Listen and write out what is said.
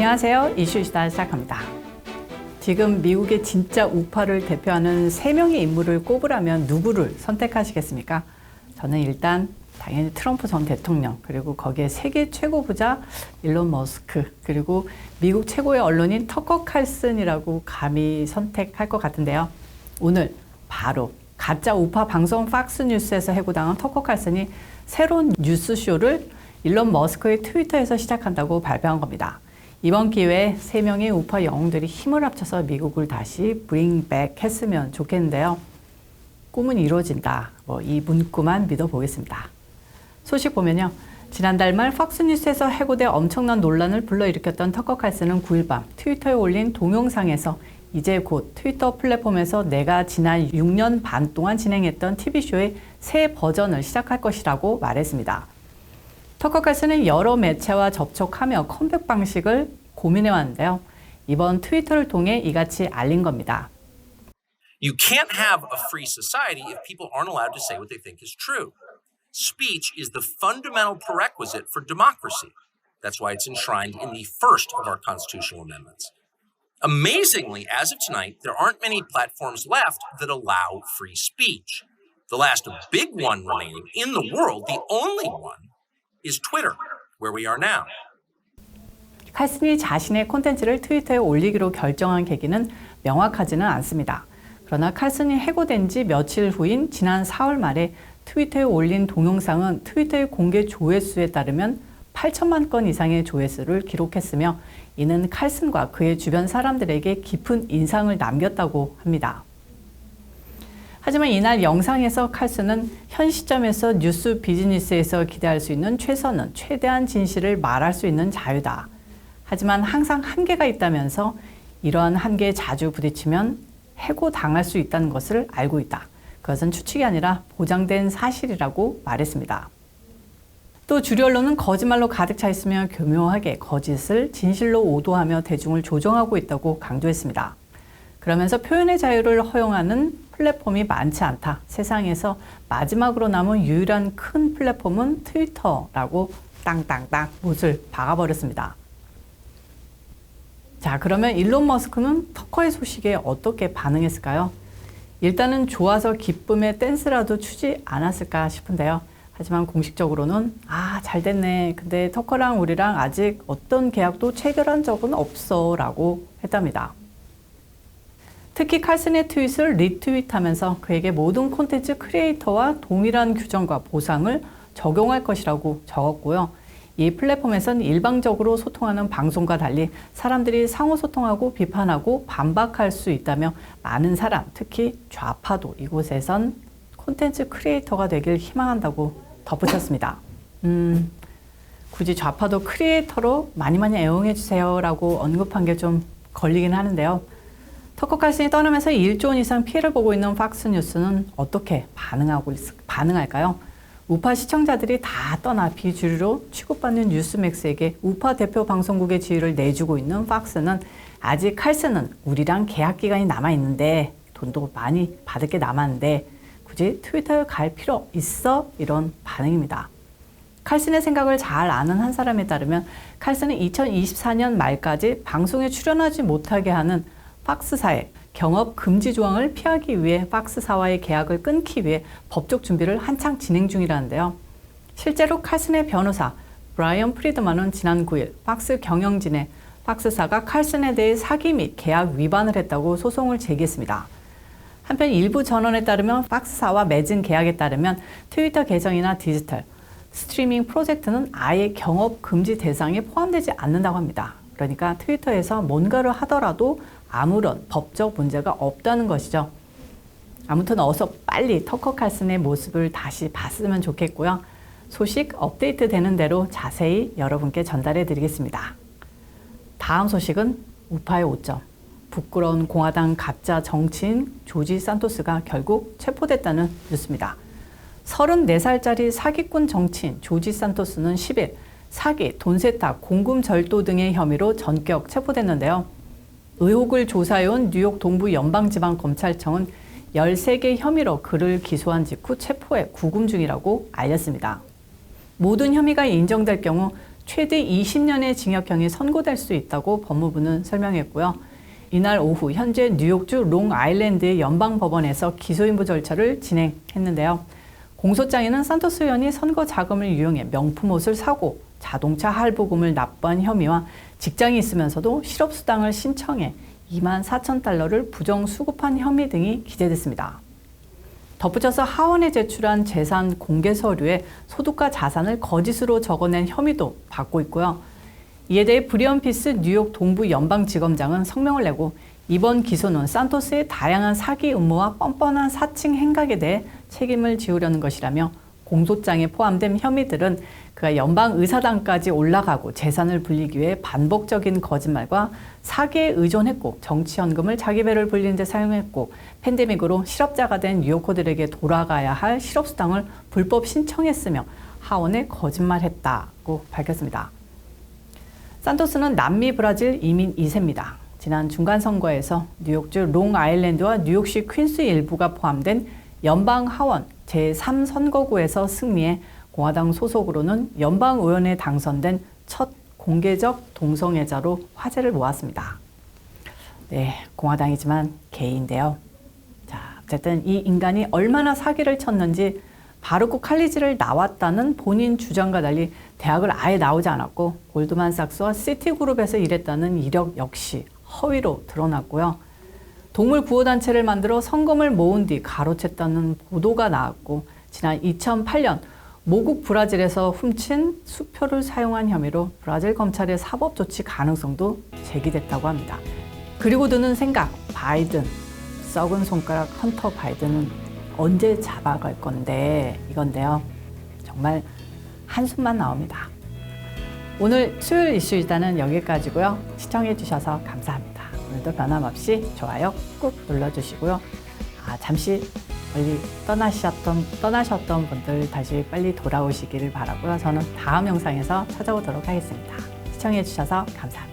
안녕하세요. 이슈시다 시작합니다. 지금 미국의 진짜 우파를 대표하는 세 명의 인물을 꼽으라면 누구를 선택하시겠습니까? 저는 일단 당연히 트럼프 전 대통령 그리고 거기에 세계 최고 부자 일론 머스크 그리고 미국 최고의 언론인 터커 칼슨이라고 감히 선택할 것 같은데요. 오늘 바로 가짜 우파 방송 팍스 뉴스에서 해고당한 터커 칼슨이 새로운 뉴스쇼를 일론 머스크의 트위터에서 시작한다고 발표한 겁니다. 이번 기회에 세 명의 우파 영웅들이 힘을 합쳐서 미국을 다시 브링백 했으면 좋겠는데요. 꿈은 이루어진다. 뭐 이 문구만 믿어보겠습니다. 소식 보면요. 지난달 말 팍스뉴스에서 해고돼 엄청난 논란을 불러일으켰던 터커 칼슨은 9일 밤 트위터에 올린 동영상에서 이제 곧 트위터 플랫폼에서 내가 지난 6년 반 동안 진행했던 TV쇼의 새 버전을 시작할 것이라고 말했습니다. 터커 칼슨은 여러 매체와 접촉하며 컴백 방식을 고민해 왔는데요. 이번 트위터를 통해 이같이 알린 겁니다. You can't have a free society if people aren't allowed to say what they think is true. Speech is the fundamental prerequisite for democracy. That's why it's enshrined in the first of our constitutional amendments. Amazingly, as of tonight, there aren't many platforms left that allow free speech. The last big one remaining in the world, the only one, is Twitter, where we are now. 칼슨이 자신의 콘텐츠를 트위터에 올리기로 결정한 계기는 명확하지는 않습니다. 그러나 칼슨이 해고된 지 며칠 후인 지난 4월 말에 트위터에 올린 동영상은 트위터의 공개 조회수에 따르면 8천만 건 이상의 조회수를 기록했으며 이는 칼슨과 그의 주변 사람들에게 깊은 인상을 남겼다고 합니다. 하지만 이날 영상에서 칼슨은 현 시점에서 뉴스 비즈니스에서 기대할 수 있는 최선은 최대한 진실을 말할 수 있는 자유다. 하지만 항상 한계가 있다면서 이러한 한계에 자주 부딪히면 해고 당할 수 있다는 것을 알고 있다. 그것은 추측이 아니라 보장된 사실이라고 말했습니다. 또 주류 언론은 거짓말로 가득 차 있으며 교묘하게 거짓을 진실로 오도하며 대중을 조종하고 있다고 강조했습니다. 그러면서 표현의 자유를 허용하는 플랫폼이 많지 않다. 세상에서 마지막으로 남은 유일한 큰 플랫폼은 트위터라고 땅땅땅 못을 박아버렸습니다. 자, 그러면 일론 머스크는 터커의 소식에 어떻게 반응했을까요? 일단은 좋아서 기쁨의 댄스라도 추지 않았을까 싶은데요. 하지만 공식적으로는 아, 잘 됐네. 근데 터커랑 우리랑 아직 어떤 계약도 체결한 적은 없어 라고 했답니다. 특히 칼슨의 트윗을 리트윗하면서 그에게 모든 콘텐츠 크리에이터와 동일한 규정과 보상을 적용할 것이라고 적었고요. 이 플랫폼에선 일방적으로 소통하는 방송과 달리 사람들이 상호 소통하고 비판하고 반박할 수 있다며 많은 사람, 특히 좌파도 이곳에선 콘텐츠 크리에이터가 되길 희망한다고 덧붙였습니다. 음, 굳이 좌파도 크리에이터로 많이 많이 애용해 주세요라고 언급한 게 좀 걸리긴 하는데요. 터커 칼슨이 떠나면서 1조 원 이상 피해를 보고 있는 팍스뉴스는 어떻게 반응하고 있, 반응할까요? 우파 시청자들이 다 떠나 비주류로 취급받는 뉴스맥스에게 우파 대표 방송국의 지위를 내주고 있는 팍스는 아직 칼슨은 우리랑 계약 기간이 남아 있는데 돈도 많이 받을 게 남았는데 굳이 트위터에 갈 필요 있어? 이런 반응입니다. 칼슨의 생각을 잘 아는 한 사람에 따르면 칼슨은 2024년 말까지 방송에 출연하지 못하게 하는 팍스사의 경업 금지 조항을 피하기 위해 팍스사와의 계약을 끊기 위해 법적 준비를 한창 진행 중이라는데요. 실제로 칼슨의 변호사 브라이언 프리드만은 지난 9일 팍스 경영진에 팍스사가 칼슨에 대해 사기 및 계약 위반을 했다고 소송을 제기했습니다. 한편 일부 전원에 따르면 팍스사와 맺은 계약에 따르면 트위터 계정이나 디지털, 스트리밍 프로젝트는 아예 경업 금지 대상에 포함되지 않는다고 합니다. 그러니까 트위터에서 뭔가를 하더라도 아무런 법적 문제가 없다는 것이죠. 아무튼 어서 빨리 터커 칼슨의 모습을 다시 봤으면 좋겠고요. 소식 업데이트 되는 대로 자세히 여러분께 전달해 드리겠습니다. 다음 소식은 우파의 오점. 부끄러운 공화당 가짜 정치인 조지 산토스가 결국 체포됐다는 뉴스입니다. 34살짜리 사기꾼 정치인 조지 산토스는 10일 사기, 돈 세탁, 공금 절도 등의 혐의로 전격 체포됐는데요. 의혹을 조사해온 뉴욕 동부 연방지방검찰청은 13개 혐의로 그를 기소한 직후 체포해 구금 중이라고 알렸습니다. 모든 혐의가 인정될 경우 최대 20년의 징역형이 선고될 수 있다고 법무부는 설명했고요. 이날 오후 현재 뉴욕주 롱아일랜드의 연방법원에서 기소인부 절차를 진행했는데요. 공소장에는 산토스 의원이 선거 자금을 이용해 명품 옷을 사고 자동차 할부금을 납부한 혐의와 직장이 있으면서도 실업수당을 신청해 2만 4천 달러를 부정 수급한 혐의 등이 기재됐습니다. 덧붙여서 하원에 제출한 재산 공개 서류에 소득과 자산을 거짓으로 적어낸 혐의도 받고 있고요. 이에 대해 브리언 피스 뉴욕 동부 연방지검장은 성명을 내고 이번 기소는 산토스의 다양한 사기 음모와 뻔뻔한 사칭 행각에 대해 책임을 지우려는 것이라며 공소장에 포함된 혐의들은 그가 연방 의사당까지 올라가고 재산을 불리기 위해 반복적인 거짓말과 사기에 의존했고 정치 현금을 자기 배를 불리는 데 사용했고 팬데믹으로 실업자가 된 뉴요커들에게 돌아가야 할 실업수당을 불법 신청했으며 하원에 거짓말했다고 밝혔습니다. 산토스는 남미 브라질 이민 2세입니다. 지난 중간 선거에서 뉴욕주 롱아일랜드와 뉴욕시 퀸스 일부가 포함된 연방 하원 제3선거구에서 승리해 공화당 소속으로는 연방 의원에 당선된 첫 공개적 동성애자로 화제를 모았습니다. 네, 공화당이지만 게이인데요. 자, 어쨌든 이 인간이 얼마나 사기를 쳤는지 바르코 칼리지를 나왔다는 본인 주장과 달리 대학을 아예 나오지 않았고 골드만삭스와 시티그룹에서 일했다는 이력 역시 허위로 드러났고요. 동물 구호 단체를 만들어 성금을 모은 뒤 가로챘다는 보도가 나왔고 지난 2008년 모국 브라질에서 훔친 수표를 사용한 혐의로 브라질 검찰의 사법 조치 가능성도 제기됐다고 합니다. 그리고 드는 생각, 바이든, 썩은 손가락 헌터 바이든은 언제 잡아갈 건데 이건데요. 정말 한숨만 나옵니다. 오늘 수요일 이슈 일단은 여기까지고요. 시청해 주셔서 감사합니다. 오늘도 변함없이 좋아요 꾹 눌러주시고요. 아, 잠시 멀리 떠나셨던, 떠나셨던 분들 다시 빨리 돌아오시기를 바라고요. 저는 다음 영상에서 찾아오도록 하겠습니다. 시청해 주셔서 감사합니다.